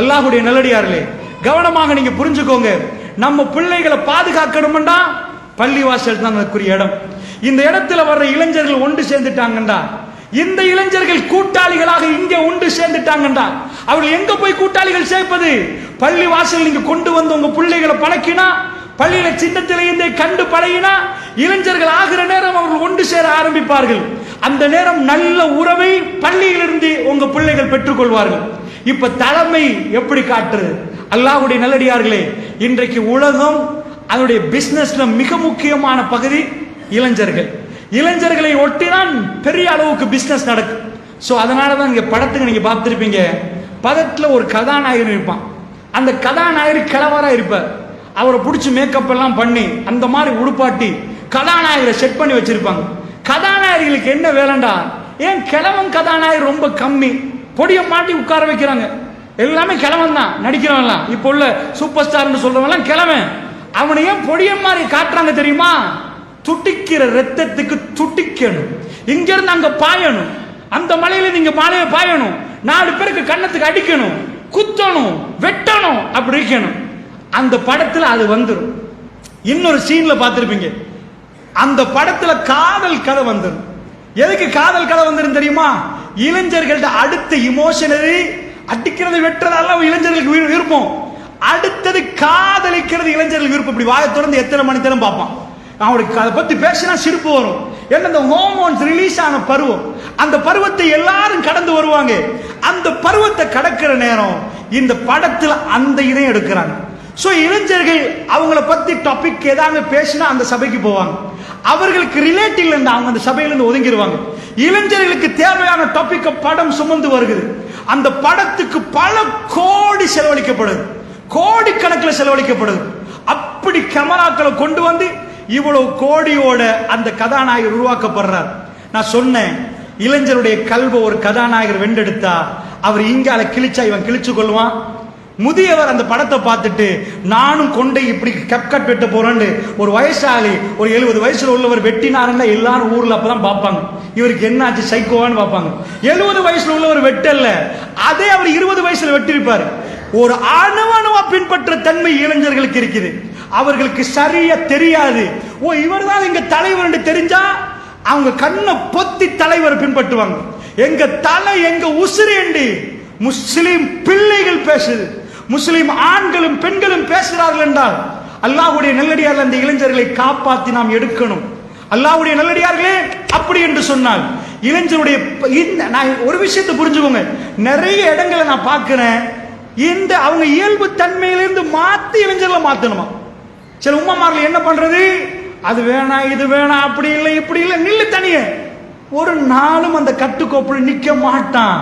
அல்லாஹுடைய நல்லடியார்களே கவனமாக நீங்க புரிஞ்சுக்கோங்க. நம்ம பிள்ளைகளை பாதுகாக்கணும்டா பள்ளிவாசல் தான் அதுக்குரிய இடம். இந்த இடத்துல வர்ற இளைஞர்கள் ஒன்று சேர்ந்துட்டாங்கண்டா. இந்த இளைஞர்கள் கூட்டாளிகளாக இங்க ஒன்று சேர்ந்துட்டாங்கண்டா. அவர்கள் எங்க போய் கூட்டாளிகள் சேர்ப்பது? பள்ளி வாசல் நீங்க கொண்டு வந்து உங்க பிள்ளைகளை பழக்கினா பள்ளியில சின்னத்திலிருந்தே கண்டு பழகினா இளைஞர்கள் ஆகிற நேரம் அவர்கள் ஒன்று சேர ஆரம்பிப்பார்கள். அந்த நேரம் நல்ல உறவை பள்ளியிலிருந்து உங்க பிள்ளைகள் பெற்றுக்கொள்வார்கள். இப்ப தலைமை எப்படி காட்டுறது? அல்லாஹுடைய நல்லடியார்களே இன்றைக்கு உலகம் அதனுடைய பிசினஸ்ல மிக முக்கியமான பகுதி இளைஞர்கள். இளைஞர்களை ஒட்டிதான் பெரிய அளவுக்கு பிசினஸ் நடக்கும் ஸோ அதனால தான் இங்கே படத்துக்கு நீங்கள் பார்த்துருப்பீங்க. பதத்தில் ஒரு கதாநாயகன் இருப்பான். அந்த கதாநாயகர் கிழவராக இருப்பார். அவரை பிடிச்சி மேக்கப் எல்லாம் பண்ணி அந்த மாதிரி உடுப்பாட்டி கதாநாயகரை செட் பண்ணி வச்சிருப்பாங்க. கதாநாயகர்களுக்கு என்ன வேலைண்டா? ஏன் கிழவன் கதாநாயகர் ரொம்ப கம்மி? பொடியை மாட்டி உட்கார வைக்கிறாங்க. எல்லாமே கிழவன் தான் நடிக்கிறவன்லாம். இப்போ உள்ள சூப்பர் ஸ்டார்னு சொல்றவன்லாம் கிழவன். அவனை ஏன் மாதிரி காட்டுறாங்க தெரியுமா? துட்டிக்கிற ரத்தத்துக்கு துட்டிக்கணும் இங்கிருந்து அங்க பாயணும். அந்த மலையில நீங்க மாலையை பாயணும். நாலு பேருக்கு கன்னத்துக்கு அடிக்கணும். குத்தணும். வெட்டணும். அப்படி இருக்கணும். அந்த படத்துல அது வந்துடும் இன்னொரு சீன்ல பார்த்துருப்பீங்க. அந்த படத்துல காதல் கதை வந்துடும் எதுக்கு காதல் கதை வந்துடும் தெரியுமா? இளைஞர்கள்ட்ட அடுத்த இமோஷனரி அடிக்கிறது வெட்டுறதெல்லாம் இளைஞர்களுக்கு விருப்பம். அடுத்தது காதலிக்கிறது இளைஞர்களுக்கு விருப்பம். இப்படி வாயை திறந்து எத்தனை மணி நேரம் பார்ப்பான்? அவனுக்கு அதை பத்தி பேசினா சிரிப்பு வரும். ஏன்னா இந்த ஹோமோன்ஸ் ரிலீஸ் ஆன பருவம்? அந்த பருவத்தை எல்லாரும் கடந்து வருவாங்க. அந்த பருவத்தை கடக்கிற நேரம் இந்த படத்தில் அந்த இதையும் எடுக்கிறாங்க. ஸோ இளைஞர்கள் அவங்கள பத்தி டாபிக் ஏதாவது பேசினா அந்த சபைக்கு போவாங்க. அவர்களுக்கு ரிலேட் இல்லைன்னா அவங்க அந்த சபையிலிருந்து ஒதுங்கிடுவாங்க இளைஞர்களுக்கு தேவையான டாபிக் படம் சுமந்து வருகிறது. அந்த படத்துக்கு பல கோடி செலவழிக்கப்படுது. கோடிக்கணக்கில் செலவழிக்கப்படுது. அப்படி கேமராக்களை கொண்டு வந்து இவ்வளவு கோடியோட அந்த கதாநாயகர் உருவாக்கப்படுறார். நான் சொன்னேன் இளைஞருடைய கல்வை ஒரு கதாநாயகர் வெண்டெடுத்தா அவர் இங்கால கிழிச்சா இவன் கிழிச்சு கொள்வான் முதியவர் அந்த படத்தை பார்த்துட்டு நானும் கொண்டை இப்படி கப் கட் வெட்ட போறேன்னு ஒரு வயசாளி ஒரு எழுபது வயசுல உள்ளவர் வெட்டினாருன்னா எல்லாரும் ஊர்ல அப்பதான் பார்ப்பாங்க. இவருக்கு என்னாச்சு சைக்கோவான்னு பார்ப்பாங்க. எழுபது வயசுல உள்ளவர் வெட்டல்ல அதே அவர் இருபது வயசுல வெட்டிருப்பாரு ஒரு அணுவணுவா பின்பற்ற தன்மை இளைஞர்களுக்கு இருக்குது. அவர்களுக்கு சரியா தெரியாது. ஓ இவர் தான் எங்க தலைவர் தெரிஞ்சா அவங்க கண்ணை பொத்தி தலைவர் பின்பற்றுவாங்க. எங்க தலை எங்க உசிரேண்டி முஸ்லிம் பிள்ளைகள் பேசுது. முஸ்லிம் ஆண்களும் பெண்களும் பேசுகிறார்கள் என்றால் அல்லாஹுடைய நல்லடியார்கள் அந்த இளைஞர்களை காப்பாற்றி நாம் எடுக்கணும். அல்லாஹ்வுடைய நல்லடியார்களே அப்படி என்று சொன்னால் இளைஞருடைய இந்த நான் ஒரு விஷயத்தை புரிஞ்சுக்கோங்க. நிறைய இடங்களை நான் பார்க்கிறேன். இந்த அவங்க இயல்பு தன்மையிலிருந்து மாத்தி இளைஞர்களை மாத்தணுமா? சில உமாமார்கள் என்ன பண்றது? அது வேணாம் இது வேணாம் அப்படி இல்லை இப்படி இல்லை நில்லு தனியே. ஒரு நாளும் அந்த கட்டுக்கோப்பில் நிற்க மாட்டான்.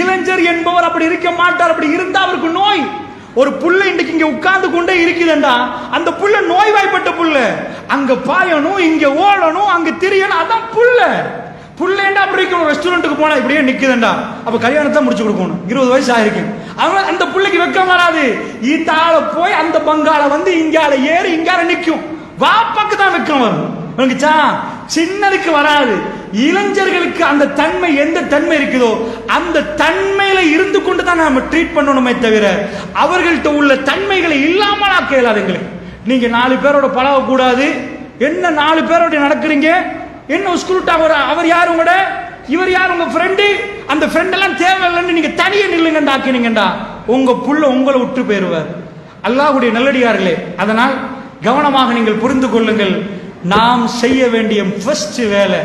இளைஞர் என்பவர் அப்படி இருக்க மாட்டார் அப்படி இருந்தா அவருக்கு நோய். ஒரு புள்ள இன்னைக்கு இங்க உட்கார்ந்து கொண்டே இருக்குதுண்டா. அந்த புள்ள நோய்வாய்ப்பட்ட புள்ள அங்க பாயணும் இங்க ஓடணும் அங்க தெரியணும் அதான் புள்ள புள்ளேண்டா அப்படி இருக்கணும் ரெஸ்டாரண்ட்டுக்கு போனா இப்படியே நிக்குதுண்டா. அப்ப கல்யாணத்தை முடிச்சு கொடுக்கணும். இருபது வயசு ஆயிருக்கு அவன் அந்த பிள்ளைக்கு வெக்கம் வராது. இந்த போய் அந்த பங்காள வந்து இங்கால ஏறி இங்கால நிக்கும். வாப்பாக்கு தான் வெக்கம் வரும். சின்னதுக்கு வராது. இளைஞர்களுக்கு அந்த தன்மை எந்த தன்மை இருக்குதோ அந்த தன்மையில இருந்து கொண்டு தான் நாம ட்ரீட் பண்ணணுமே தவிர அவர்கள்ட்ட உள்ள தன்மைகளை இல்லாமல் ஆக்க இயலாது எங்களுக்கு நீங்க நாலு பேரோட பழகக்கூடாது. என்ன நாலு பேரோட நடக்கிறீங்க? என்ன ஸ்கூல் அவர் அவர் யார் உங்களோட? இவர் யார் உங்க ஃப்ரெண்டு அந்த ஃப்ரெண்ட் எல்லாம் தேவையில்லைன்னு நீங்க தனியே நில்லுங்கண்டா ஆக்கினீங்கண்டா. உங்க புள்ள உங்களை விட்டு போயிருவார். அல்லாஹுடைய நல்லடியார்களே அதனால் கவனமாக நீங்கள் புரிந்து கொள்ளுங்கள். நாம் செய்ய வேண்டிய ஃபர்ஸ்ட் வேலை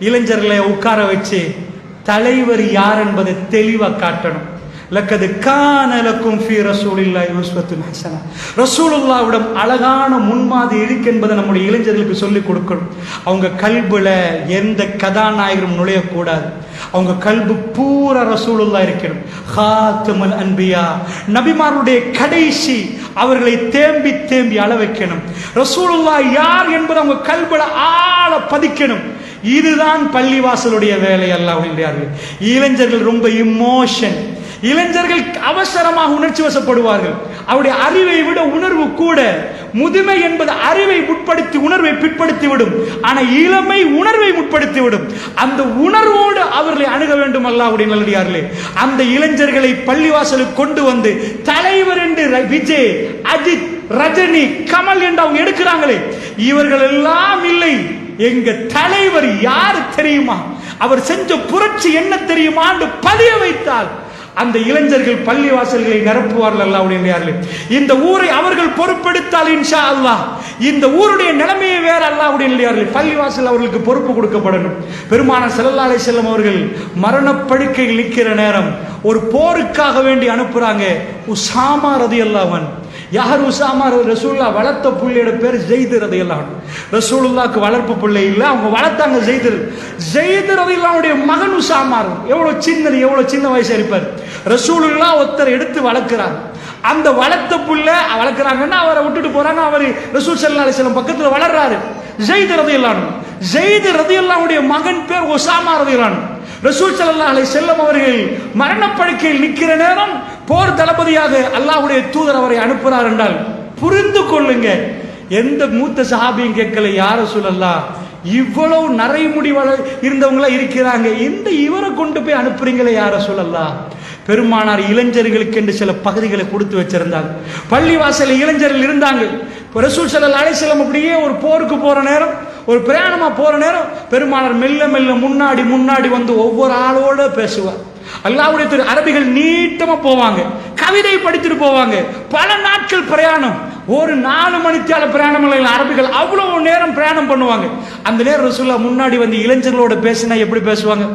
இளைஞர்களை உட்கார வச்சு தலைவர் யார் என்பதை தெளிவாக காட்டணும். லக்கது கானலக்கும் ஃபி ரசூலில்லா யூஸ்வத்து ஹஸனா ரசூலுல்லாஹ்விடம் அழகான முன்மாதிரி இருக்கு என்பதை நம்முடைய இளைஞர்களுக்கு சொல்லிக் கொடுக்கணும். அவங்க கல்புல எந்த கதாநாயகரும் நுழையக்கூடாது. அவங்க கல்பு பூரா ரசூலுல்லா இருக்கணும். ஹாத்துமல் அன்பியா. நபிமாருடைய கடைசி அவர்களை தேம்பி தேம்பி அள வைக்கணும் ரசூலுல்லா யார் என்பதை அவங்க கல்புல ஆழ பதிக்கணும். இதுதான் பள்ளிவாசலுடைய வேலை அல்லாஹ் இளைஞர்கள் ரொம்ப இமோஷன் இளைஞர்கள் அவசரமாக உணர்ச்சி வசப்படுவார்கள். அவருடைய அறிவை விட உணர்வு கூட முதுமை என்பது அறிவை உட்படுத்தி உணர்வை பிற்படுத்தி விடும் ஆனா இளமை உணர்வை உட்படுத்தி விடும் அந்த உணர்வோடு அவர்களை அணுக வேண்டும் அல்லாவுடைய நல்லடியார்களே. அந்த இளைஞர்களை பள்ளிவாசலுக்கு கொண்டு வந்து தலைவர் என்று ர- விஜய் அஜித் ரஜினி கமல் என்று அவங்க எடுக்கிறாங்களே. இவர்கள் எல்லாம் இல்லை. எங்க தலைவர் யார் தெரியுமா? அவர் செஞ்ச புரட்சி என்ன தெரியுமா என்று பதிய வைத்தால் அந்த இளைஞர்கள் பள்ளி வாசல்களை நிரப்புவார்கள் அல்லாஹ்வுடைய இந்த ஊரை அவர்கள் பொறுப்பெடுத்தால் இன்ஷா அல்லாஹ். இந்த ஊருடைய நிலைமையை வேற அல்லா நிலையார்கள் பள்ளி வாசல் அவர்களுக்கு பொறுப்பு கொடுக்கப்படணும். பெருமான செல்லல்லாலை செல்லும் அவர்கள் மரணப்படுக்கையில் நிற்கிற நேரம் ஒரு போருக்காக வேண்டி அனுப்புறாங்க உசாமா ரதி அல்லாவன் யார் உசாமா ரசூல்லா வளர்த்த பிள்ளையோட பேர் ஜெயிது ரதி அல்லாவன் ரசூலுல்லாக்கு வளர்ப்பு பிள்ளை இல்லை அவங்க வளர்த்தாங்க ஜெயிது. ஜெயிது ரதி மகன் உசாமார் எவ்வளோ சின்னது எவ்வளோ சின்ன வயசு இருப்பார்? ரசூலுல்லா ஒருத்தர் எடுத்து வளர்க்குறாங்க. அந்த வளர்த்த புள்ள வளர்க்குறாங்கன்னா அவரை விட்டுட்டு போறாங்க. அவர் ரசூல் சல்லா அலிஸ்லாம் பக்கத்தில் வளர்றாரு. ஜெயித் ஜெய்து ஜெயித் ரதியல்லாவுடைய மகன் பேர் ஒசாமா ரதியல்லான் ரசூல் சல்லா அலை செல்லம் அவர்கள் மரணப்படுக்கையில் நிற்கிற நேரம் போர் தளபதியாக அல்லாஹுடைய தூதர் அவரை அனுப்புறார் என்றால் புரிந்து கொள்ளுங்க. எந்த மூத்த சஹாபியும் கேட்கல யார சொல்லலாம் இவ்வளவு நரைமுடி இருந்தவங்களா இருக்கிறாங்க. இந்த இவரை கொண்டு போய் அனுப்புறீங்களே யார சொல்லலாம் பெருமானார் இளைஞர்களுக்கு என்று சில பகுதிகளை கொடுத்து வச்சிருந்தாங்க. பள்ளிவாசல் இளைஞர்கள் இருந்தாங்க. இப்ப ரசூல் சல்லா அலிஸ்லாம் அப்படியே ஒரு போருக்கு போற நேரம் ஒரு பிரயாணமா போற நேரம் பெருமானார் மெல்ல மெல்ல முன்னாடி முன்னாடி வந்து ஒவ்வொரு ஆளோட பேசுவார். அல்லாவுடைய திரு அரபிகள் நீட்டமா போவாங்க. கவிதை படித்துட்டு போவாங்க. பல நாட்கள் பிரயாணம். ஒரு நாலு மணித்தால பிரயாணம் இல்லை அரபிகள் அவ்வளவு நேரம் பிரயாணம் பண்ணுவாங்க. அந்த நேரம் ரசூல்லா முன்னாடி வந்து இளைஞர்களோட பேசினா எப்படி பேசுவாங்க?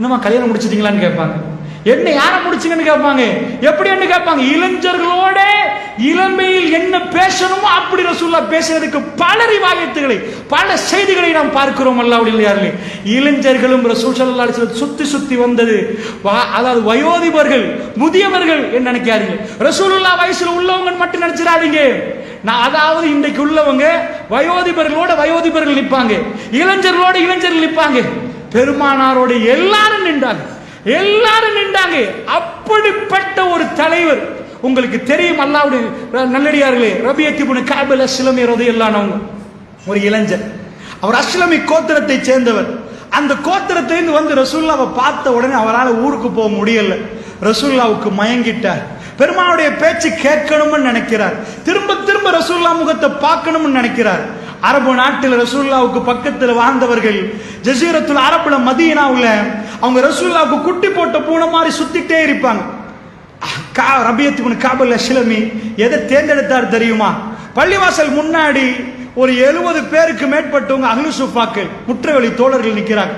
என்னம்மா கல்யாணம் முடிச்சிட்டீங்களான்னு கேட்பாங்க. என்ன யாரை முடிச்சிங்கன்னு கேட்பாங்க? எப்படி என்ன கேட்பாங்க? இளைஞர்களோட இளமையில் என்ன பேசணுமோ அப்படி ரசூல்லா பேசுறதுக்கு பல ரிவாயத்துகளை பல செய்திகளை நாம் பார்க்கிறோம் அல்லாவுடைய இளைஞர்களும் ரசூல் சல்லா அலைஹி சுத்தி சுத்தி வந்தது. அதாவது வயோதிபர்கள் முதியவர்கள் என்ன நினைக்காதீங்க. ரசூலுல்லா வயசுல உள்ளவங்க மட்டும் நினைச்சிடாதீங்க. நான் அதாவது இன்றைக்கு உள்ளவங்க வயோதிபர்களோட வயோதிபர்கள் நிற்பாங்க. இளைஞர்களோட இளைஞர்கள் நிற்பாங்க. பெருமானாரோட எல்லாரும் நின்றாங்க. எல்லாரும் நின்றாங்க. அப்படிப்பட்ட ஒரு தலைவர் உங்களுக்கு தெரியும் அல்லாவுடைய நல்லடியார்களே. ரபியத்தி புனு காபல் அஸ்லமி ரதையில்லானவங்க ஒரு இளைஞர். அவர் அஸ்லமி கோத்திரத்தை சேர்ந்தவர். அந்த கோத்திரத்திலிருந்து வந்து ரசூல்லாவை பார்த்த உடனே அவரால் ஊருக்கு போக முடியல. ரசூல்லாவுக்கு மயங்கிட்டார். பெருமானுடைய பேச்சு கேட்கணும்னு நினைக்கிறார். திரும்ப திரும்ப ரசூல்லா முகத்தை பார்க்கணும்னு நினைக்கிறார். அரபு நாட்டில் ரசூல்லாவுக்கு பக்கத்தில் வாழ்ந்தவர்கள் ஜசீரத்துல அரபுல மதீனாவுல அவங்க ரசூல்லாவுக்கு குட்டி போட்ட பூனை மாதிரி சுத்திட்டே இருப்பாங்க. கா ரபியத்துக்கு காபல் அஸ்லமி எதை தேர்ந்தெடுத்தார் தெரியுமா? பள்ளிவாசல் முன்னாடி ஒரு எழுபது பேருக்கு மேற்பட்டவங்க அகலு சுஃபாக்கள் முற்றவெளி தோழர்கள் நிற்கிறாங்க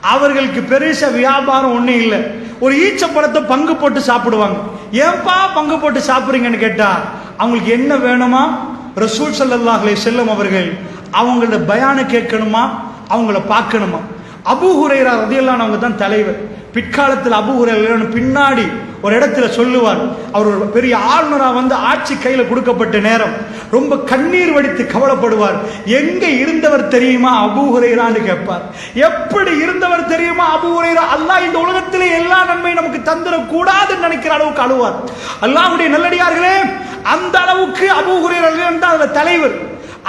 அவர்களுக்கு பெருச வியாபாரம் ஒன்றும் இல்லை. ஒரு ஈச்ச பழத்தை பங்கு போட்டு சாப்பிடுவாங்க. ஏன்பா பங்கு போட்டு சாப்பிட்றீங்கன்னு கேட்டா அவங்களுக்கு என்ன வேணுமா? ரசூல் சல்லாஹலை செல்லும் அவர்கள் அவங்களோட பயான கேட்கணுமா? அவங்கள பார்க்கணுமா? அபு ஹுரேரா ரதியல்லான் அவங்க தான் தலைவர். பிற்காலத்தில் அபு ஹுரேரா பின்னாடி ஒரு இடத்துல சொல்லுவார் அவர் ஒரு பெரிய ஆளுநராக வந்து ஆட்சி கையில் கொடுக்கப்பட்ட நேரம். ரொம்ப கண்ணீர் வடித்து கவலைப்படுவார். எங்க இருந்தவர் தெரியுமா அபூஹுரைரான்னு கேட்பார். எப்படி இருந்தவர் தெரியுமா அபூஹுரைரா அல்லாஹ் இந்த உலகத்திலே எல்லா நன்மையும் நமக்கு தந்துடக்கூடாதுன்னு நினைக்கிற அளவுக்கு அழுவார். அல்லாஹுடைய நல்லடியார்களே அந்த அளவுக்கு அபூஹுரைரா தான் அதில் தலைவர்.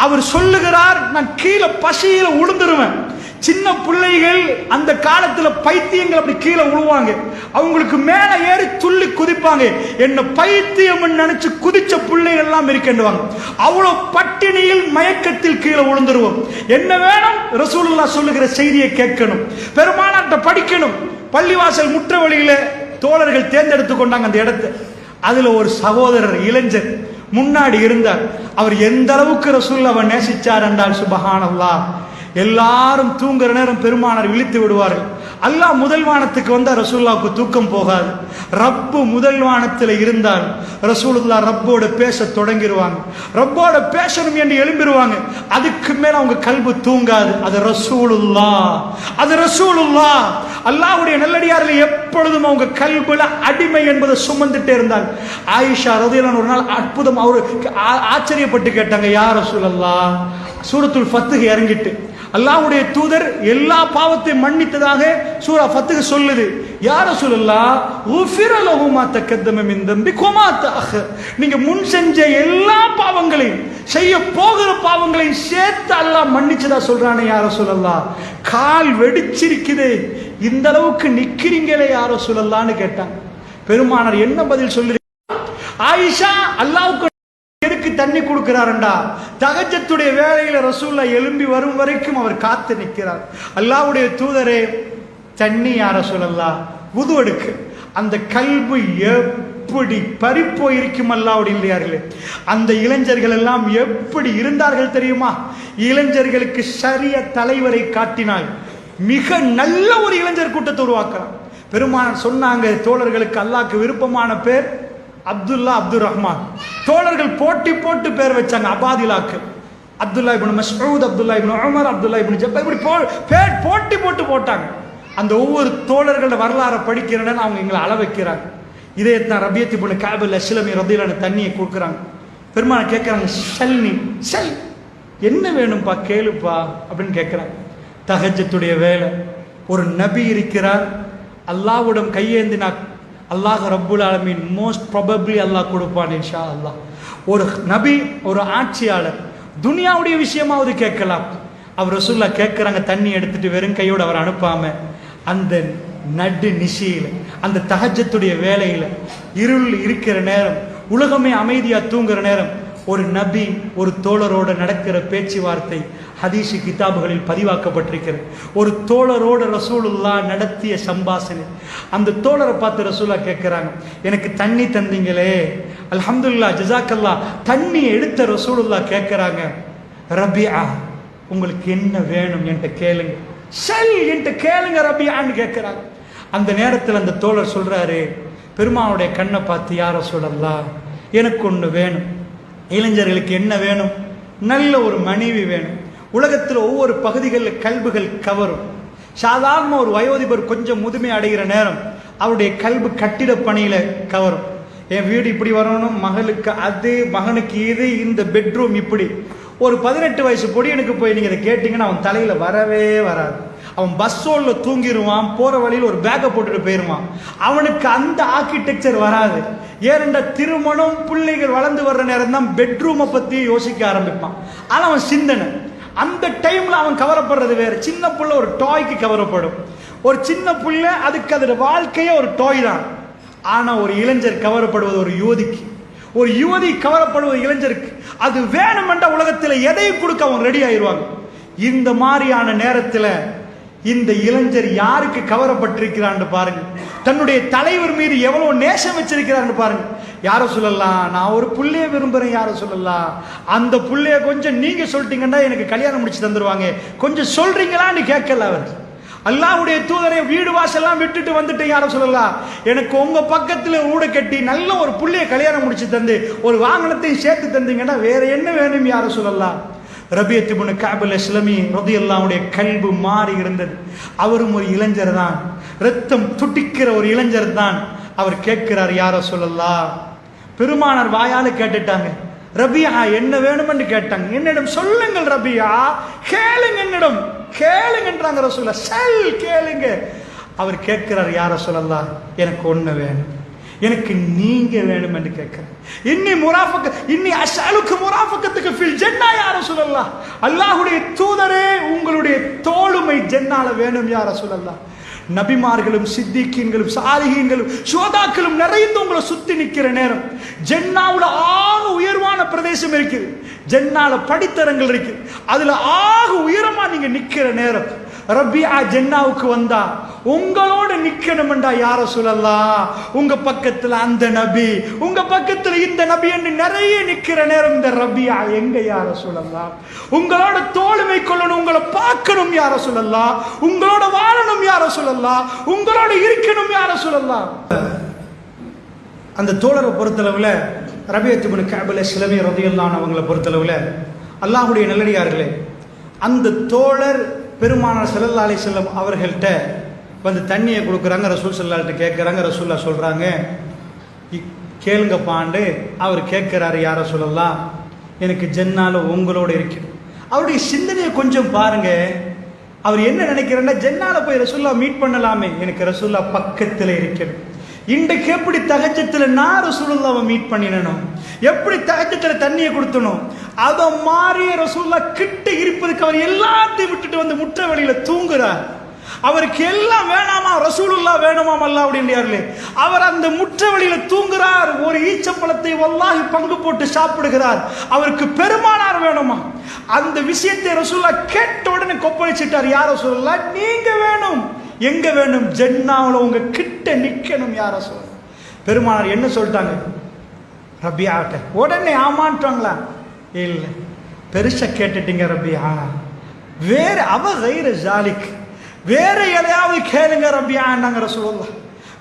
அவர் சொல்லுகிறார் நான் கீழே பசியில் உளுந்துருவேன். சின்ன பிள்ளைகள் அந்த காலத்துல பைத்தியங்கள் அப்படி கீழே விழுவாங்க அவங்களுக்கு மேல ஏறி துள்ளி குதிப்பாங்க. என்ன பைத்தியம் நினைச்சு குதிச்ச பிள்ளைகள் எல்லாம் இருக்கின்றாங்க அவ்வளவு பட்டினியில் மயக்கத்தில் கீழே விழுந்துருவோம். என்ன வேணும்? ரசூலுல்லா சொல்லுகிற செய்தியை கேட்கணும். பெருமானாட்ட படிக்கணும். பள்ளிவாசல் முற்ற வழியில தோழர்கள் தேர்ந்தெடுத்து கொண்டாங்க அந்த இடத்தை. அதுல ஒரு சகோதரர் இளைஞர் முன்னாடி இருந்தார். அவர் எந்த அளவுக்கு ரசூல்லாவை நேசிச்சார் என்றால் சுபஹானல்லாஹ். எல்லாரும் தூங்குற நேரம் பெருமானார் விழித்து விடுவார்கள். அல்லாஹ் முதல் வானத்துக்கு வந்தா ரசூல்லாவுக்கு தூக்கம் போகாது. ரப்பு முதல் வானத்தில் இருந்தால் ரசூலுல்லா ரப்போட பேச தொடங்கிடுவாங்க ரப்போட பேசணும் என்று எழும்பிடுவாங்க அதுக்கு மேல அவங்க கல்பு தூங்காது. அது ரசூலுல்லா அது ரசூலுல்லா அல்லாஹ்வுடைய நல்லடியாரில் எப்பொழுதும் அவங்க கல்புல அடிமை என்பதை சுமந்துட்டே இருந்தாங்க. ஆயிஷா ரதியலான் ஒரு நாள் அற்புதம் அவரு ஆச்சரியப்பட்டு கேட்டாங்க யார் ரசூலல்லா சூரத்துல் ஃபத்துக்கு இறங்கிட்டு. அல்லாஹ்வுடைய தூதர் எல்லா பாவத்தையும் மன்னித்ததாக சூரா ஃபத்துக்கு சொல்லுது. யார சொல்லலாம் உஃபிரலஹுமா தக்கத்தம இந்தம்பி தம்பி கொமாத்த நீங்க முன் செஞ்ச எல்லா பாவங்களையும் செய்ய போகிற பாவங்களையும் சேர்த்து அல்லாஹ் மன்னிச்சதா சொல்றானே யார சொல்லலாம் கால் வெடிச்சிருக்குது. இந்த அளவுக்கு நிக்கிறீங்களே யார சொல்லலான்னு கேட்டாங்க. பெருமானார் என்ன பதில் சொல்லி ஆயிஷா அல்லாவுக்கு எதுக்கு தண்ணி கொடுக்கிறாரண்டா. தகஜத்துடைய வேலையில ரசூல்லா எழும்பி வரும் வரைக்கும் அவர் காத்து நிற்கிறார். அல்லாவுடைய தூதரே தண்ணி யார சொல்லலாம் உது எடுக்கு. அந்த கல்வி எப்படி பறிப்போ இருக்கும் அல்லாவுடைய இல்லையார்களே? அந்த இளைஞர்கள் எல்லாம் எப்படி இருந்தார்கள் தெரியுமா? இளைஞர்களுக்கு சரிய தலைவரை காட்டினால் மிக நல்ல ஒரு இளைஞர் கூட்டத்தை உருவாக்கலாம். பெருமானார் சொன்னாங்க தோழர்களுக்கு அல்லாக்கு விருப்பமான பேர் அப்துல்லா அப்துல் ரஹ்மான். தோழர்கள் போட்டி போட்டு பேர் வச்சாங்க அபாதிலாக்கு. Abdullah ibn Masud Abdullah ibn Umar Abdullah ibn ஜப்பா இப்படி போ பேர் போட்டி போட்டு போட்டாங்க. அந்த ஒவ்வொரு தோழர்களோட வரலாறை படிக்கிறேன்னு அவங்க எங்களை அள வைக்கிறாங்க. இதே தான் ரபியத்தி பொண்ணு கேபிள் அஸ்லமி ரதியிலான தண்ணியை கொடுக்குறாங்க. பெருமான கேட்குறாங்க ஷல்னி ஷல் என்ன வேணும்ப்பா கேளுப்பா? அப்படின்னு கேட்குறாங்க. தஹஜத்துடைய வேலை ஒரு நபி இருக்கிறார் அல்லாஹ்விடம் கையேந்தினா அல்லாஹ் ரப்புல் ஆலமீன் மோஸ்ட் ப்ராபப்ளி அல்லாஹ் கொடுப்பான் இன்ஷா அல்லாஹ் ஒரு நபி ஒரு ஆட்சியாளர் துனியாவுடைய விஷயமாவது கேட்கலாம். அவர் ரசூல்லா கேட்குறாங்க தண்ணி எடுத்துட்டு வெறும் கையோடு அவர் அனுப்பாம அந்த நடு நிஷையில அந்த தகஜத்துடைய வேலையில் இருள் இருக்கிற நேரம் உலகமே அமைதியாக தூங்குற நேரம் ஒரு நபி ஒரு தோழரோட நடக்கிற பேச்சுவார்த்தை ஹதீஷு கிதாபுகளில் பதிவாக்கப்பட்டிருக்கிறது. ஒரு தோழரோட ரசூலுல்லா நடத்திய சம்பாசனை. அந்த தோழரை பார்த்து ரசூலா கேட்குறாங்க எனக்கு தண்ணி தந்தீங்களே. அல்ஹம்துல்லா ஜஸாக்கல்லா தண்ணி எடுத்த ரசூலுல்லா கேட்குறாங்க ரபியா உங்களுக்கு என்ன வேணும் என்கிட்ட கேளுங்க. சரி என்கிட்ட கேளுங்க ரபியான்னு கேட்குறாங்க. அந்த நேரத்தில் அந்த தோழர் சொல்கிறாரு பெருமானுடைய கண்ணை பார்த்து யாரை சொல்லலாம் எனக்கு ஒன்று வேணும். இளைஞர்களுக்கு என்ன வேணும்? நல்ல ஒரு மனைவி வேணும். உலகத்தில் ஒவ்வொரு பகுதிகளில் கல்புகள் கவரும். சாதாரண ஒரு வயோதிபர் கொஞ்சம் முதுமை அடைகிற நேரம் அவருடைய கல்பு கட்டிட பணியில் கவரும். என் வீடு இப்படி வரணும் மகளுக்கு அது மகனுக்கு இது இந்த பெட்ரூம் இப்படி. ஒரு பதினெட்டு வயசு பொடியனுக்கு போய் நீங்கள் இதை கேட்டிங்கன்னா அவன் தலையில் வரவே வராது. அவன் பஸ் ரோல்ல தூங்கிடுவான் போகிற வழியில் ஒரு பேக்கை போட்டுட்டு போயிடுவான் அவனுக்கு அந்த ஆர்கிடெக்சர் வராது. ஏனென்ற திருமணம் பிள்ளைகள் வளர்ந்து வர்ற நேரம் தான் பெட்ரூமை பற்றி யோசிக்க ஆரம்பிப்பான். ஆனால் அவன் சிந்தனை அந்த டைம்ல அவன் கவரப்படுறது வேற. சின்ன புள்ள ஒரு டாய்க்கு கவரப்படும் ஒரு சின்ன புள்ள அதுக்கு அதோட வாழ்க்கையே ஒரு டாய் தான். ஆனா ஒரு இளைஞர் கவரப்படுவது ஒரு யுவதிக்கு. ஒரு யுவதி கவரப்படுவது இளைஞருக்கு. அது வேணுமென்ற உலகத்தில் எதையும் கொடுக்க அவங்க ரெடி ஆயிடுவாங்க இந்த மாதிரியான நேரத்தில் இந்த இளைஞர் யாருக்கு கவரப்பட்டிருக்கிறான்னு பாருங்க. தன்னுடைய தலைவர் மீது எவ்வளவு நேசம் வச்சிருக்கிறான்னு பாருங்க. யார சொல்லலாம் நான் ஒரு புள்ளைய விரும்புறேன் யார சொல்லலாம். அந்த புள்ளைய கொஞ்சம் நீங்க சொல்லிட்டீங்கன்னா எனக்கு கல்யாணம் முடிச்சு தந்துருவாங்க. கொஞ்சம் சொல்றீங்களான்னு கேட்கல அவர். அல்லாவுடைய தூதரை வீடு வாசல்லாம் விட்டுட்டு வந்துட்டேன் யார சொல்லலாம். எனக்கு உங்க பக்கத்துல ஊட கட்டி நல்ல ஒரு புள்ளைய கல்யாணம் முடிச்சு தந்து ஒரு வாகனத்தையும் சேர்த்து தந்தீங்கன்னா வேற என்ன வேணும் யார சொல்லலாம். ரபியத்து முன்னு காபுல் இஸ்லமி ரதியல்லாவுடைய கல்பு மாறி இருந்தது. அவரும் ஒரு இளைஞர் தான். ரத்தம் துட்டிக்கிற ஒரு இளைஞர் தான். அவர் கேட்கிறார் யார சொல்லலா பெருமானார் வாயால கேட்டுட்டாங்க. ரபியா என்ன வேணும்னு கேட்டாங்க. என்னிடம் சொல்லுங்கள் ரபியா. கேளுங்க என்னிடம். கேளுங்கன்றாங்க ரசூலா செல் கேளுங்க. அவர் கேட்கிறார் யார சொல்லலாம் எனக்கு ஒண்ணு வேணும். எனக்கு நீங்க வேணும் என்று கேட்கிறேன். இன்னி முராஃபக்க இன்னி அஷாலுக்கு முராஃபக்கத்துக்கு ஃபில் ஜென்னா யார சொல்லலாம் அல்லாஹுடைய தூதரே உங்களுடைய தோளுமை ஜென்னால வேணும் யார சொல்லலாம் நபிமார்களும் சித்திக்கீன்களும் சாலிகீன்களும் சோதாக்களும் நிறைந்து உங்களை சுத்தி நிற்கிற நேரம். ஜென்னாவில் ஆக உயர்வான பிரதேசம் இருக்குது. ஜென்னால படித்தரங்கள் இருக்கு அதுல ஆக உயரமா நீங்க நிக்கிற நேரம். ரபியா ஜென்னாவுக்கு வந்தா உங்களோட நிக்கணும்டா யார சொல்லலாம் உங்க பக்கத்துல அந்த நபி உங்க பக்கத்துல இந்த நபி என்று நிறைய நிக்கிற நேரம் இந்த ரபியா எங்க யார சொல்லலாம் உங்களோட தோளுமை கொள்ளணும் உங்களை பார்க்கணும் யார சொல்லலாம் உங்களோட வாழணும் யார சொல்லலாம் உங்களோட இருக்கணும் யார சொல்லலாம் அந்த தோழரை பொறுத்தளவுல ரபியத்துபுன் கேபல சிலமே ரதையெல்லாம் அவங்களை பொறுத்தளவுல அல்லாஹுடைய நல்லடியார்களே அந்த தோழர் பெருமானார் செல்லல்லா அலி செல்லம் அவர்கள்ட்ட வந்து தண்ணியை கொடுக்குறாங்க ரசூல் செல்லால்கிட்ட கேட்குறாங்க ரசூல்லா சொல்கிறாங்க கேளுங்க பாண்டு அவர் கேட்குறாரு யார சொல்லலாம் எனக்கு ஜென்னால் உங்களோட இருக்கணும் அவருடைய சிந்தனையை கொஞ்சம் பாருங்க. அவர் என்ன நினைக்கிறேன்னா ஜென்னால போய் ரசூல்லா மீட் பண்ணலாமே எனக்கு ரசூல்லா பக்கத்தில் இருக்கணும் இன்றைக்கு எப்படி தகச்சத்தில் நான் ரசூலுல்லாவை மீட் பண்ணினோம் எப்படி தகச்சத்தில் தண்ணியை கொடுத்தனும் அதை மாறிய ரசூல்லா கிட்ட இருப்பதுக்கு அவர் எல்லாத்தையும் விட்டுட்டு வந்து முற்ற வழியில தூங்குறார். அவருக்கு எல்லாம் வேணாமா? ரசூலுல்லா வேணுமாம் அல்ல அப்படின்றார்களே. அவர் அந்த முற்ற வழியில தூங்குறார். ஒரு ஈச்சப்பழத்தை வல்லாஹி பங்கு போட்டு சாப்பிடுகிறார். அவருக்கு பெருமானார் வேணுமா? அந்த விஷயத்தை ரசூல்லா கேட்ட உடனே கொப்பளிச்சிட்டார். யார் ரசூலுல்லா நீங்க வேணும். எங்க வேணும்? ஜென்னாவில் உங்க கிட்ட நிற்கணும் யாரை சொல்ல பெருமானார் என்ன சொல்லிட்டாங்க? ரபியாட்ட. உடனே ஆமான்ட்டாங்களா? இல்லை. பெருசாக கேட்டுட்டீங்க ரபியா. வேற அவ கைர ஜாலிக். வேற எதையாவது கேளுங்க ரபியான்னாங்க சொல்ல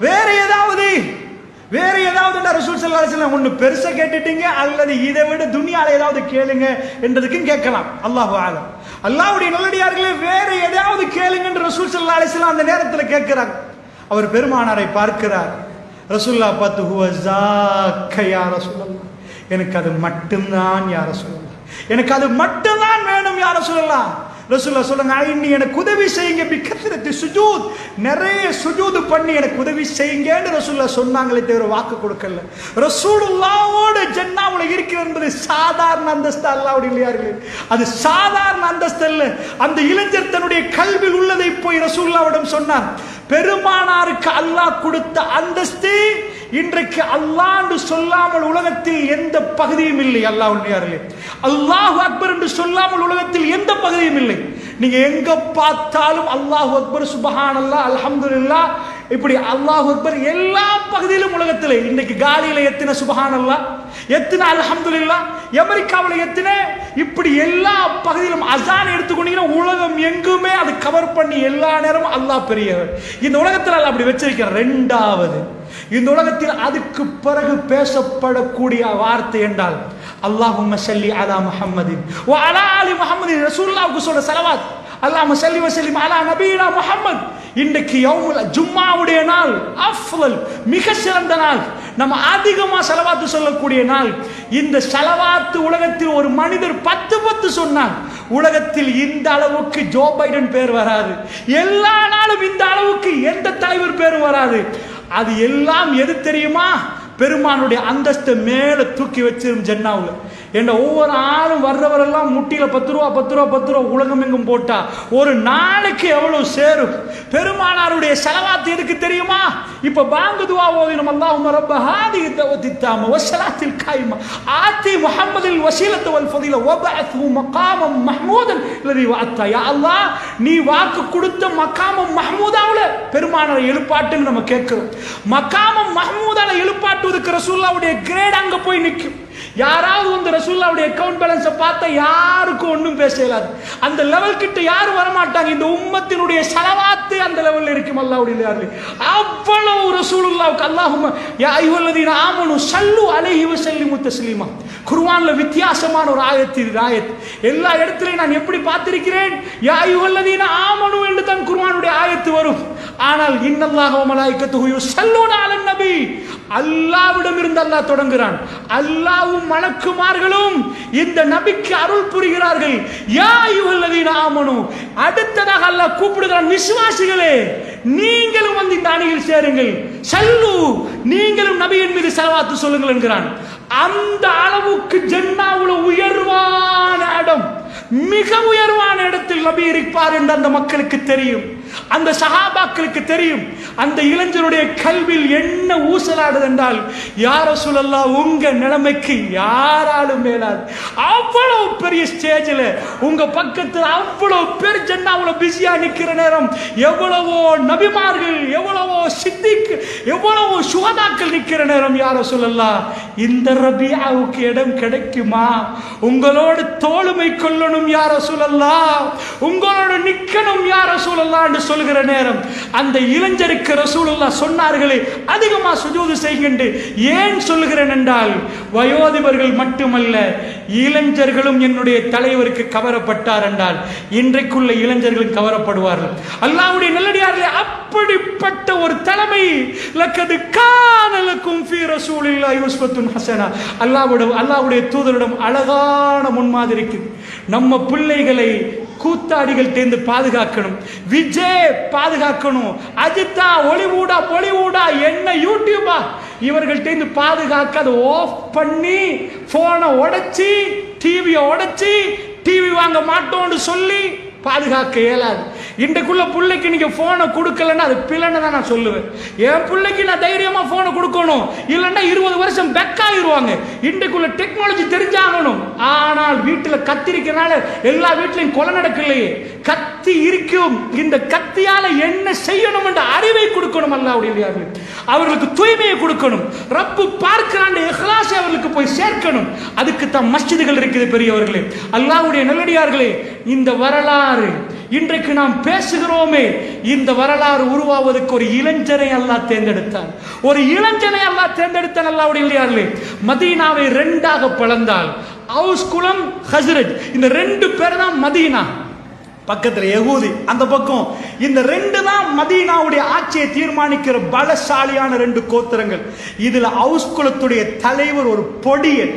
வேற ஏதாவது வேற ஏதாவது ரசூல் சல்லா ஒன்று பெருசாக கேட்டுட்டீங்க அல்லது இதை விட துனியால ஏதாவது கேளுங்க என்றதுக்கும் கேட்கலாம். அல்லாஹ் ஆலம் அல்லாவுடைய நல்லடியார்களே வேற எதையாவது கேளுங்க என்று ரசூல் சல்லா அலிஸ்லாம் அந்த நேரத்தில் கேட்கிறாங்க அவர் பெருமானாரை பார்க்கிறார். ரசூல்லா பார்த்து ஹுவ ஜாக்க எனக்கு அது மட்டும்தான் யார சொல்லலாம் எனக்கு அது மட்டும்தான் வேணும் யார சொல்லலாம் ரசூல்லா சொல்லுங்க ஐன்னி எனக்கு உதவி செய்யுங்க. பிக்கத்திரத்து சுஜூத் நிறைய சுஜூது பண்ணி எனக்கு உதவி செய்யுங்கன்னு ரசூல்லா சொன்னாங்களே தவிர வாக்கு கொடுக்கல. ரசூலுல்லாவோட ஜன்னாவுல இருக்கிறது என்பது சாதாரண அந்தஸ்து அல்லாவுடைய இல்லையார்களே. அது சாதாரண அந்தஸ்து அல்ல. அந்த இளைஞர் தன்னுடைய கல்வியில் உள்ளதை போய் ரசூல்லாவிடம் சொன்னார். பெருமானாருக்கு அல்லாஹ் கொடுத்த அந்தஸ்து இன்றைக்கு அல்லாஹ் என்று சொல்லாமல் உலகத்தில் எந்த பகுதியும் இல்லை அல்லாஹ் உண்மையாரிலே அல்லாஹ் அக்பர் என்று சொல்லாமல் உலகத்தில் எந்த பகுதியும் இல்லை. நீங்க எங்க பார்த்தாலும் அல்லாஹ் அக்பர் சுபஹான் அல்லாஹ் அலமதுல்லா இப்படி அல்லாஹ் அக்பர் எல்லா பகுதியிலும் உலகத்தில். இன்னைக்கு காலியில எத்தனை சுபஹான் அல்லாஹ் எத்தனை அலமதுல்லா அமெரிக்காவில் எத்தனை இப்படி எல்லா பகுதியிலும் அசான் எடுத்துக்கொண்டீங்கன்னா உலகம் எங்குமே அது கவர் பண்ணி எல்லா நேரமும் அல்லாஹ் பெரியவர். இந்த உலகத்தில் அப்படி வச்சிருக்கிறார் ரெண்டாவது இந்த உலகத்தில் அதுக்கு பிறகு பேசப்படக்கூடிய வார்த்தை என்றால் அல்லாஹும் சல்லி அலா முஹம்மதின் ஓ அலா அலி முஹம்மதின். ரசூல்லாவுக்கு சொல்ற செலவாத் அல்லாஹ் சல்லி வஸல்லிம் அலா நபீனா முஹம்மத். இன்றைக்கு யௌமுல் ஜும்மாவுடைய நாள் அஃலல் மிக சிறந்த நாள். நம்ம அதிகமா செலவாத்து சொல்லக்கூடிய நாள். இந்த செலவாத்து உலகத்தில் ஒரு மனிதர் பத்து பத்து சொன்னார் உலகத்தில் இந்த அளவுக்கு ஜோ பைடன் பேர் வராது. எல்லா நாளும் இந்த அளவுக்கு எந்த தலைவர் பேர் வராது. அது எல்லாம் எது தெரியுமா? பெருமானுடைய அந்தஸ்தை மேலே தூக்கி வச்சிரும் ஜென்னாவில். என்ன ஒவ்வொரு ஆளும் வர்றவரெல்லாம் முட்டியில பத்து ரூபா பத்து ரூபா பத்து ரூபா உலகம் எங்கும் போட்டா ஒரு நாளைக்கு எவ்வளவு சேரும்? பெருமானாருடைய செலவாத்து எதுக்கு தெரியுமா? இப்ப பாங்கு துவா ஓதினம் அல்லாஹும் ரப்ப ஹாதி தவதித்தாம வசலாத்தில் காய்மா ஆத்தி முஹம்மதில் வசீலத்து வல் ஃபதில வபஅத்ஹு மகாமம் மஹ்மூதன் லதி வாத்தா யா அல்லாஹ் நீ வாக்கு கொடுத்த மகாமம் மஹ்மூதாவுல பெருமானாரை எழுப்பாட்டுன்னு நம்ம கேட்கிறோம். மகாமம் மஹ்மூதால இருக்கிற ரசூலுல்லாவுடைய கிரேட் அங்க போய் நிற்கும் யாராவது வந்து ரசூல்லாவுடைய அக்கவுண்ட் பேலன்ஸை பார்த்தா யாருக்கும் ஒன்றும் பேச இயலாது. அந்த லெவல் கிட்ட யாரும் வரமாட்டாங்க. இந்த உம்மத்தினுடைய செலவாத்து அந்த லெவலில் இருக்கும். அல்லாவுடைய யாரு அவ்வளவு ரசூலுல்லாவுக்கு அல்லாஹும் ஐவல்லதீன் ஆமனு சல்லு அலைஹி வஸல்லிமு தஸ்லீமா. குர்வான்ல வித்தியாசமான ஒரு ஆயத்து இது ஆயத். எல்லா இடத்துலையும் நான் எப்படி பார்த்திருக்கிறேன்? யா ஐவல்லதீன் ஆமனு என்று தான் குர்வானுடைய ஆயத்து வரும். ஆனால் இன்னல்லாஹு மலாய்க்கத்து ஹுயு யுஸல்லூன அலன் நபி. அல்லாவிடம் இருந்து அல்லாஹ் தொடங்குகிறான் அல்லாவும் மலக்குமார்களும் இந்த நபிக்கு அருள் புரிகிறார்கள். யா யுஹல்லதீன ஆமனு. அடுத்ததாக அல்லாஹ் கூப்பிடுகிறான் விசுவாசிகளே நீங்களும் வந்து இந்த அணியில் சேருங்கள். சல்லு நீங்களும் நபியின் மீது செலவாத்து சொல்லுங்கள் என்கிறான். அந்த அளவுக்கு ஜென்னாவுல உயர்வான இடம். மிக உயர்வான இடத்தில் நபி இருப்பார் என்று அந்த மக்களுக்கு தெரியும். அந்த சஹாபாக்களுக்கு தெரியும். அந்த இளைஞருடைய கல்வியில் என்ன ஊசலாடுது என்றால் யார சொல்லலா உங்க நிலைமைக்கு யாராலும் மேலாது. அவ்வளவு பெரிய ஸ்டேஜில் உங்க பக்கத்தில் அவ்வளவு பேர் ஜென்னாவுல பிஸியா நிக்கிற நேரம் எவ்வளவோ நபிமார்கள் எவ்வளவோ சித்திக்கு எவ்வளவோ சுகதாக்கள் நிக்கிற நேரம் யார சொல்லலாம் இந்த ரபியாவுக்கு இடம் கிடைக்குமா? உங்களோடு தோளுமை கொள்ளணும் யார சூழல்லா உங்களோட நிக்கணும் யார சொல்லலாம் என்று சொல்கிற நேரம் அந்த இளைஞருக்கு ரசூலல்லா சொன்னார்களே அதிகமா சுஜூது செய்கின்ற ஏன் சொல்லுகிறேன் என்றால் வயோதிபர்கள் மட்டுமல்ல இளைஞர்களும் என்னுடைய தலைவருக்கு கவரப்பட்டார் என்றால் இன்றைக்குள்ள இளைஞர்களும் கவரப்படுவார்கள். அல்லாவுடைய நல்லடியார்களே அப்படிப்பட்ட ஒரு தலைமை லக்கது கானலக்கும் ஃபீ ரசூலில்லா யூஸ்பத்துன் ஹசனா. அல்லாவுடைய அல்லாவுடைய தூதரிடம் அழகான முன்மாதிரிக்கு நம்ம பிள்ளைகளை கூத்தாடிகள் தேர்ந்து பாதுகாக்கணும். விஜய் பாதுகாக்கணும். அஜித்தா ஒளிவூடா பொலிவூடா என்ன யூடியூபா இவர்கள்ட்டேந்து பாதுகாக்க அதை ஆஃப் பண்ணி போனை உடைச்சி டிவியை உடைச்சி டிவி வாங்க மாட்டோம்னு சொல்லி பாதுகாக்க இயலாது. இன்றைக்குள்ள பிள்ளைக்கு நீங்க போனை கொடுக்கலன்னா அது பிள்ளைன்னு தான் நான் சொல்லுவேன். என் பிள்ளைக்கு நான் தைரியமா போனை கொடுக்கணும். இல்லைன்னா இருபது வருஷம் பெக்காயிருவாங்க இன்றைக்குள்ள டெக்னாலஜி தெரிஞ்சாகணும். ஆனால் வீட்டில் கத்தி எல்லா வீட்லையும் கொலை நடக்கலையே. கத்தி இருக்கும். இந்த கத்தியால என்ன செய்யணும் என்ற அறிவை கொடுக்கணும் அல்லாவுடைய அவர்களுக்கு தூய்மையை கொடுக்கணும். ரப்பு பார்க்கிறான் இஹ்லாஸை அவர்களுக்கு போய் சேர்க்கணும். அதுக்கு தான் மஸ்ஜிதுகள் இருக்குது பெரியவர்களே. அல்லாஹ்வுடைய நல்லடியார்களே இந்த வரலாறு இன்றைக்கு நாம் பேசுகிறோமே இந்த வரலாறு உருவாவதற்கு ஒரு இளைஞனை அல்லாஹ் தேர்ந்தெடுத்தார் ஒரு இளைஞனை அல்லாஹ் தேர்ந்தெடுத்தான் அல்லாஹ்வுடைய இல்லையார்களே மதீனாவை ரெண்டாக பிளந்தால் ஹவுஸ் குலம் ஹசரத் இந்த ரெண்டு பேர் தான் மதீனா. பக்கத்தில் யகூதி அந்த பக்கம். இந்த ரெண்டு தான் மதீனாவுடைய ஆட்சியை தீர்மானிக்கிற பலசாலியான ரெண்டு கோத்திரங்கள். இதில் ஹவுஸ் குலத்துடைய தலைவர் ஒரு பொடியன்.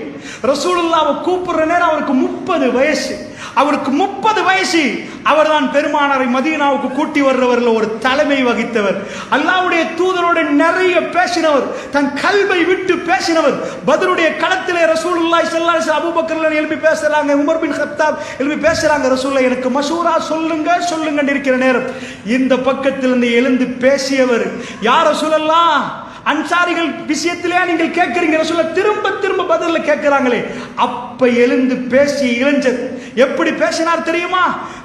ரசூலுல்லாவை கூப்பிடுற நேரம் அவருக்கு முப்பது வயசு. அவருக்கு முப்பது வயசு. அவர்தான் பெருமானாரை மதீனாவுக்கு கூட்டி வர்றவர்கள் ஒரு தலைமை வகித்தவர். அல்லாவுடைய தூதரோட நிறைய பேசினவர். தன் கல்வை விட்டு பேசினவர். பதருடைய களத்திலே ரசூலுல்லாய் ஸல்லல்லாஹு அலைஹி எழுப்பி பேசுறாங்க உமர் பின் ஹத்தாப் எழுப்பி பேசுறாங்க ரசூலுல்லாஹ் எனக்கு மசூரா சொல்லுங்க சொல்லுங்க இருக்கிற நேரம். இந்த பக்கத்திலிருந்து எழுந்து பேசியவர் யார் ரசூலல்லா அன்சாரிகள் விஷயத்திலே நீங்கள் கேட்கிறீங்க ரசூல திரும்ப திரும்ப பதில்ல கேட்கிறாங்களே. அப்ப எழுந்து பேசிய இளைஞர் எப்படி பேசினார் தெரியுமா?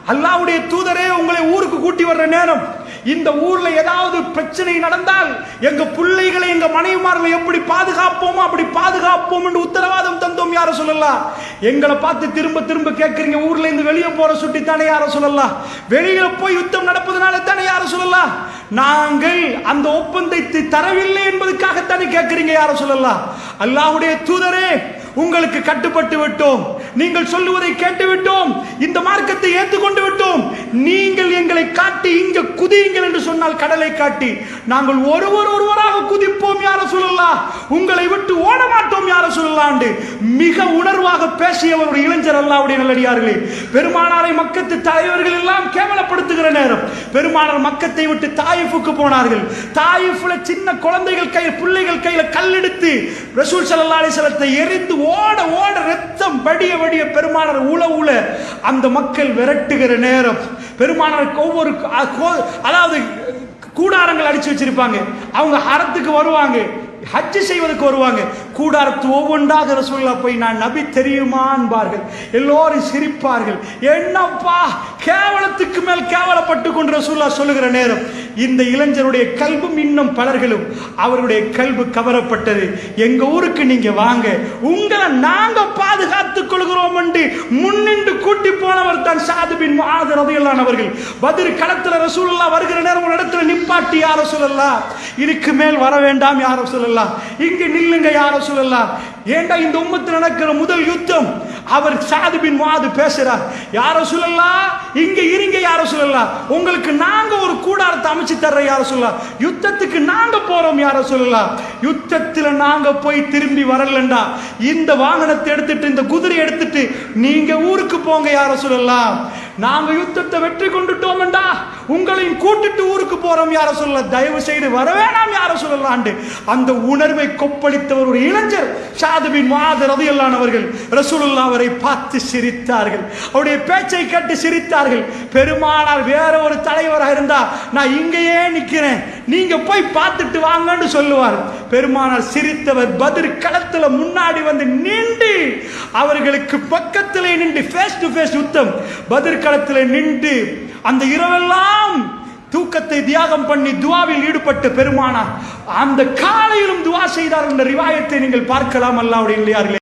அல்லாவுடைய தூதரே உங்களை ஊருக்கு கூட்டி வர்ற நேரம். இந்த ஊர்ல ஏதாவது பிரச்சனை நடந்தால் எங்க பிள்ளைகளை எங்க மனைவிமார்களை எப்படி பாதுகாப்போமோ அப்படி பாதுகாப்போம் என்று உத்தரவாதம் தந்தோம் யார சொல்லலாம் எங்களை பார்த்து திரும்ப திரும்ப கேட்கறீங்க ஊர்ல இருந்து வெளியே போற சுட்டி தானே யார சொல்லலாம் வெளியில போய் யுத்தம் நடப்பதனால தானே யார சொல்லலாம் நாங்கள் அந்த ஒப்பந்தத்தை தரவில்லை என்பதுக்காகத்தானே கேட்கறீங்க யார சொல்லலாம் அல்லாஹுடைய தூதரே உங்களுக்கு கட்டுப்பட்டு விட்டோம். நீங்கள் சொல்லுவதை கேட்டு விட்டோம் இந்த மார்க்கத்தை ஏற்றுக்கொண்டு விட்டோம். நீங்கள் எங்களை காட்டி இங்க குதியுங்கள் என்று சொன்னால் கடலை காட்டி. நாங்கள் ஒருவர் ஒருவராக குதிப்போம் யார சொல்லலாம் உங்களை விட்டு ஓட மாட்டோம் யார சொல்லலாம் மிக உணர்வாக பேசிய ஒரு இளைஞர் அல்லாவுடைய நல்லடியார்களே பெருமானாரை மக்கத்து தலைவர்கள் எல்லாம் கேவலப்படுத்துகிற நேரம். பெருமானார் மக்கத்தை விட்டு தாயிஃபுக்கு போனார்கள். தாயிஃபுல சின்ன குழந்தைகள் கையில் பிள்ளைகள் கையில் கல்லெடுத்து ரசூல் சல்லா அலிசலத்தை எரிந்து ஓட ஓட ரத்தம் வடிய வடிய பெருமானார் உல உல அந்த மக்கள் விரட்டுகிற நேரம். பெருமானாருக்கு ஒவ்வொரு கோ- அதாவது கூடாரங்கள் அடிச்சு வச்சிருப்பாங்க. அவங்க அறத்துக்கு வருவாங்க. ஹஜ்ஜு செய்வதற்கு வருவாங்க. கூடாரத்து ஒவ்வொன்றாக ரசூல்லா போய் நான் நபி தெரியுமா என்பார்கள். எல்லோரும் சிரிப்பார்கள். என்னப்பா? கேவலத்துக்கு மேல் கேவலப்பட்டு கொண்டு ரசூல்லா சொல்லுகிற நேரம். இந்த இளைஞருடைய கல்பும் இன்னும் பலர்களும் அவருடைய கல்பு கவரப்பட்டது. எங்க ஊருக்கு நீங்க வாங்க. உங்களை நாங்க பாதுகாத்து கொள்கிறோம் என்று முன்னின்று கூட்டி போனவர் தான் சாதுபின் அவர்கள். பதிர் களத்துல ரசூல்லா வருகிற நேரம் ஒரு இடத்துல நிப்பாட்டி யார சொல்லலாம் இதுக்கு மேல் வர வேண்டாம் யார சொல்லலாம் இங்க நில்லுங்க யார சொல்லலாம். ஏண்டா இந்த உம்மத்தில் நடக்கிற முதல் யுத்தம்? அவர் சாதுபின் வாது பேசுறார். யார சொல்லலாம் இங்க இருங்க யார சொல்லலாம் உங்களுக்கு நாங்க ஒரு கூடாரத்தை அமைச்சு தர்ற யார சொல்லலாம் யுத்தத்துக்கு நாங்க போறோம் யார சொல்லலாம் யுத்தத்துல நாங்க போய் திரும்பி வரலண்டா. இந்த வாகனத்தை எடுத்துட்டு இந்த குதிரை எடுத்துட்டு நீங்க ஊருக்கு போங்க யார சொல்லலாம் நாங்க யுத்தத்தை வெற்றி கொண்டுட்டோம்டா உங்களையும் கூட்டிட்டு ஊருக்கு போறோம் யார சொல்ல தயவு செய்து வரவேணாம் யார சொல்லலாண்டு. அந்த உணர்வை கொப்பளித்தவர் ஒரு இளைஞர் ஷாதுபின் மாத ரதியல்லானவர்கள் ரசூலுல்லா அவரை பார்த்து சிரித்தார்கள். அவருடைய பேச்சை கேட்டு சிரித்தார்கள். பெருமானார் வேற ஒரு தலைவராக இருந்தா நான் இங்கேயே நிக்கிறேன். நீங்க போய் பார்த்துட்டு வாங்கன்னு சொல்லுவார். பெருமானார் சிரித்தவர் பதிர் களத்துல முன்னாடி வந்து நின்று அவர்களுக்கு பக்கத்திலே நின்று ஃபேஸ் டு ஃபேஸ் யுத்தம். பதிர் களத்தில் நின்று அந்த இரவெல்லாம் தூக்கத்தை தியாகம் பண்ணி துவாவில் ஈடுபட்டு பெருமானார். அந்த காலையிலும் துவா செய்தார் என்ற ரிவாயத்தை நீங்கள் பார்க்கலாம் அல்லாவுடைய இல்லையார்களே